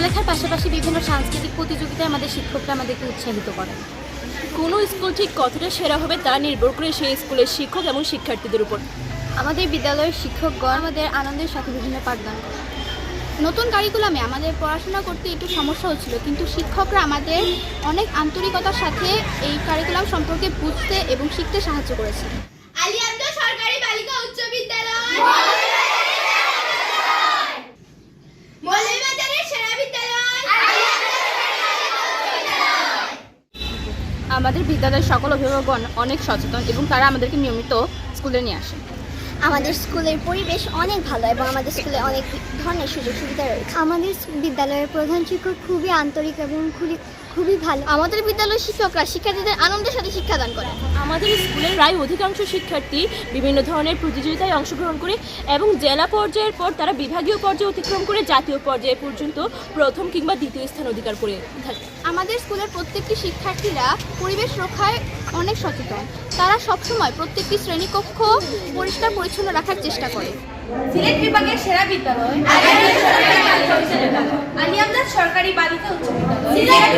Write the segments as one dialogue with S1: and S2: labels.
S1: পড়ালেখার পাশাপাশি বিভিন্ন সাংস্কৃতিক প্রতিযোগিতায় আমাদের শিক্ষকরা আমাদেরকে উৎসাহিত করেন।
S2: কোনো স্কুল ঠিক কতটা সেরা হবে তা নির্ভর করে সেই স্কুলের শিক্ষক এবং শিক্ষার্থীদের উপর।
S1: আমাদের বিদ্যালয়ের শিক্ষকগণ আমাদের আনন্দের সাথে বিভিন্ন পাঠদান করেন। নতুন কারিকুলামে আমাদের পড়াশোনা করতে একটু সমস্যা হচ্ছিল কিন্তু শিক্ষকরা আমাদের অনেক আন্তরিকতার সাথে এই কারিকুলাম সম্পর্কে বুঝতে এবং শিখতে সাহায্য করেছে।
S3: আলিয়ান্দ সরকারি বালিকা উচ্চ বিদ্যালয় মৌলভীবাজারের সেরা বিদ্যালয়
S2: আমাদের বিদ্যালয়ের সকল অভিভাবকগণ অনেক সচেতন এবং তারা আমাদেরকে নিয়মিত স্কুলে নিয়ে আসে।
S4: আমাদের স্কুলের পরিবেশ অনেক ভালো এবং আমাদের স্কুলে অনেক ধরনের সুযোগ সুবিধা রয়েছে। আমাদের বিদ্যালয়ের প্রধান শিক্ষক খুবই আন্তরিক এবং খুবই খুবই ভালো।
S1: আমাদের বিদ্যালয়ের শিক্ষকরা শিক্ষার্থীদের আনন্দের সাথে শিক্ষাদান করে।
S2: আমাদের স্কুলের প্রায় অধিকাংশ শিক্ষার্থী বিভিন্ন ধরনের প্রতিযোগিতায় অংশগ্রহণ করে এবং জেলা পর্যায়ের পর তারা বিভাগীয় পর্যায়ে অতিক্রম করে জাতীয় পর্যায়ে পর্যন্ত প্রথম কিংবা দ্বিতীয় স্থান অধিকার করে থাকে।
S1: আমাদের স্কুলের প্রত্যেকটি শিক্ষার্থীরা পরিবেশ রক্ষায় অনেক সচেতন। তারা সবসময় প্রত্যেকটি শ্রেণীকক্ষ পরিষ্কার পরিচ্ছন্ন রাখার চেষ্টা করে।
S3: সিলেট বিভাগের সেরা বিদ্যালয় আলিয়ামদার সরকারি বালিকা উচ্চ বিদ্যালয়।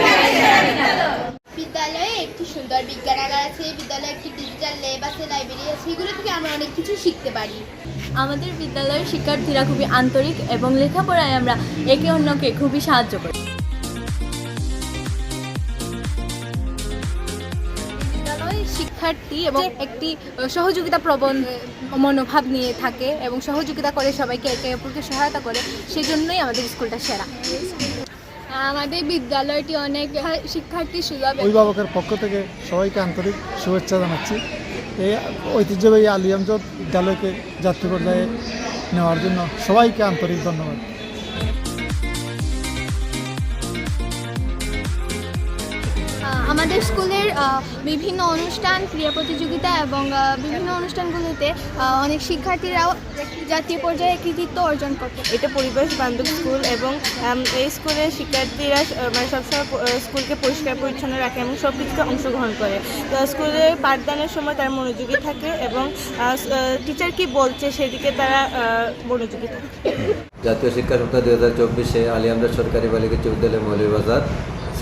S3: বিদ্যালয়ে। একটি সুন্দর বিজ্ঞানাগার আছে বিদ্যালয়ে একটি ডিজিটাল ল্যাব আছে লাইব্রেরি আছে এগুলো থেকে আমরা অনেক কিছু শিখতে পারি।
S2: আমাদের বিদ্যালয়ের শিক্ষার্থীরা খুবই আন্তরিক এবং লেখাপড়ায় আমরা একে অন্যকে খুবই সাহায্য করি।
S5: শিক্ষার্থী এবং একটি সহযোগিতা প্রবণ মনোভাব নিয়ে থাকে এবং সহযোগিতা করে সবাইকে একে অপরকে সহায়তা করে সেজন্যই আমাদের স্কুলটা সেরা। আমাদের বিদ্যালয়টি অনেক শিক্ষার্থী সুলভ
S6: অভিভাবকের পক্ষ থেকে সবাইকে আন্তরিক শুভেচ্ছা জানাচ্ছি। এই ঐতিহ্যবাহী আলিয়ামজ বিদ্যালয়কে জাতীয় পর্যায়ে নেওয়ার জন্য সবাইকে আন্তরিক ধন্যবাদ।
S1: আমাদের স্কুলের বিভিন্ন অনুষ্ঠান ক্রীড়া প্রতিযোগিতা এবং বিভিন্ন অনুষ্ঠানগুলোতে অনেক শিক্ষার্থীরাও জাতীয় পর্যায়ে কৃতিত্ব অর্জন করতে।
S7: এটা পরিবেশ বান্ধব স্কুল এবং এই স্কুলের শিক্ষার্থীরা মানে সবসময় স্কুলকে পরিষ্কার পরিচ্ছন্ন রাখে এবং সব কিছুতে অংশগ্রহণ করে। তো স্কুলে পাঠদানের সময় তারা মনোযোগী থাকে এবং টিচার কি বলছে সেদিকে তারা মনোযোগী থাকে।
S8: জাতীয় শিক্ষা সপ্তাহ দুই হাজার চব্বিশে আলিয়ামদার সরকারি বালিকা উচ্চ বিদ্যালয় মৌলভীবাজার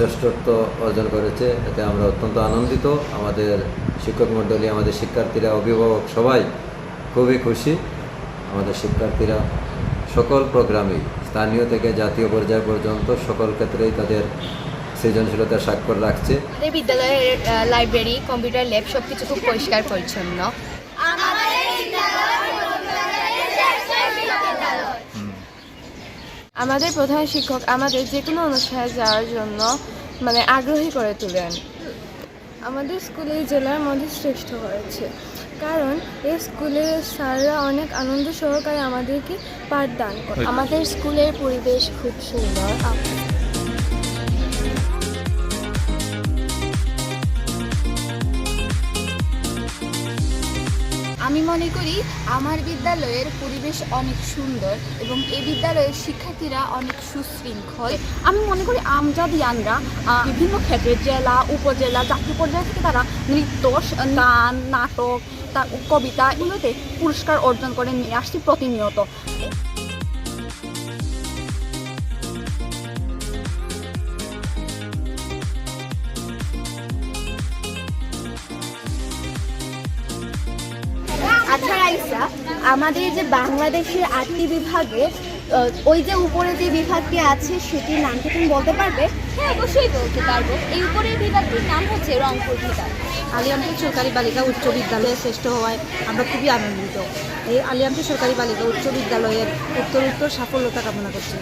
S8: শ্রেষ্ঠত্ব অর্জন করেছে। এতে আমরা অত্যন্ত আনন্দিত। আমাদের শিক্ষক মণ্ডলী, আমাদের শিক্ষার্থীরা, অভিভাবক সবাই খুবই খুশি। আমাদের শিক্ষার্থীরা সকল প্রোগ্রামেই স্থানীয় থেকে জাতীয় পর্যায় পর্যন্ত সকল ক্ষেত্রেই তাদের সৃজনশীলতার স্বাক্ষর রাখছে।
S5: বিদ্যালয়ের লাইব্রেরি কম্পিউটার ল্যাব সব কিছু খুব পরিষ্কার পরিচ্ছন্ন আমাদের প্রধান শিক্ষক আমাদের যে কোনো অনুষ্ঠানে যাওয়ার জন্য মানে আগ্রহী করে তোলেন। আমাদের স্কুলে জেলার মধ্যে শ্রেষ্ঠ হয়েছে। কারণ এই স্কুলের স্যাররা অনেক আনন্দ সহকারে আমাদেরকে পাঠদান করে
S1: আমাদের স্কুলের পরিবেশ খুব সুন্দর। মনে করি আমার বিদ্যালয়ের পরিবেশ অনেক সুন্দর এবং এই বিদ্যালয়ের শিক্ষার্থীরা অনেক সুশৃঙ্খল। আমি মনে করি আমজাদ ইয়ানরা বিভিন্ন ক্ষেত্রে জেলা, উপজেলা, জাতীয় পর্যায় থেকে তারা নৃত্য গান, নাটক কবিতা এগুলোতে পুরস্কার অর্জন করে নিয়ে আসছি প্রতিনিয়ত।
S4: আচ্ছা রাইসা আমাদের যে বাংলাদেশের আটটি বিভাগে ওই যে উপরে যে বিভাগটি আছে সেটির নামটা তুমি বলতে পারবে?
S1: হ্যাঁ অবশ্যই বলতে পারব। এই উপরের বিভাগটির নাম হচ্ছে রংপুর বিভাগ।
S5: আলিয়ামপুর সরকারি বালিকা উচ্চ বিদ্যালয়ে শ্রেষ্ঠ হওয়ায় আমরা খুবই আনন্দিত। এই আলিয়ামপুর সরকারি বালিকা উচ্চ বিদ্যালয়ের উত্তর উত্তর সাফল্যতা কামনা করছি।